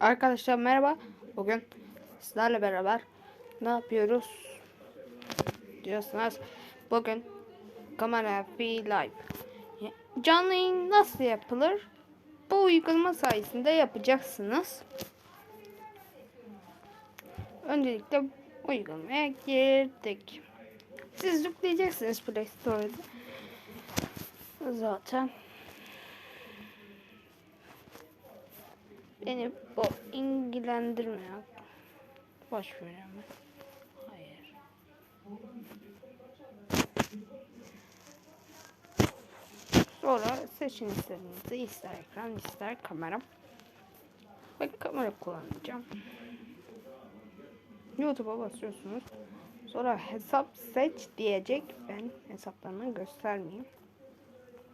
Arkadaşlar merhaba. Bugün sizlerle beraber ne yapıyoruz? Diyorsunuz. Bugün kamera free live. Canlı yayın nasıl yapılır? Bu uygulama sayesinde yapacaksınız. Öncelikle uygulamaya girdik. Siz yükleyeceksiniz Play Store'da. Zaten. Beni bu ilgilendirmiyor. Boş ver. Hayır. Sonra seçin istediğinizi ister ekran ister kamera. Ben kamera kullanacağım. YouTube'a basıyorsunuz. Sonra hesap seç diyecek. Ben hesaplarını göstermeyeyim.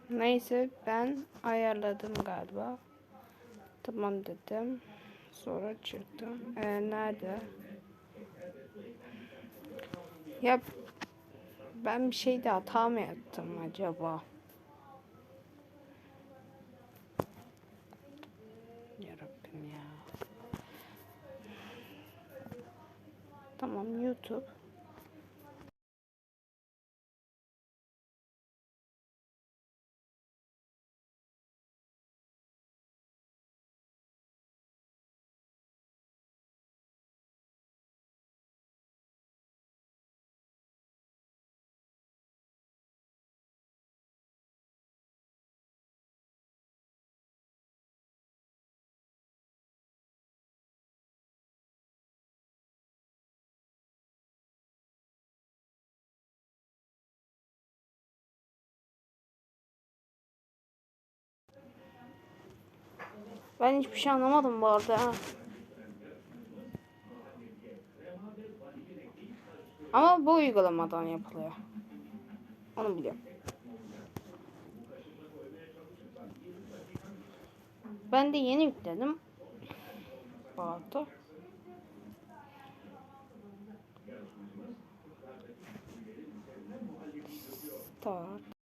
Neyse ben ayarladım galiba. Tamam dedim. Sonra çıktım. Ee, nerede? Ya ben bir şeyde hata mı yaptım acaba? Yarabbim ya. Tamam YouTube. Ben hiçbir şey anlamadım bu arada. ha. Ama bu uygulamadan yapılıyor. Onu biliyorum. Ben de yeni yükledim. Arada. Start.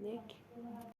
denek.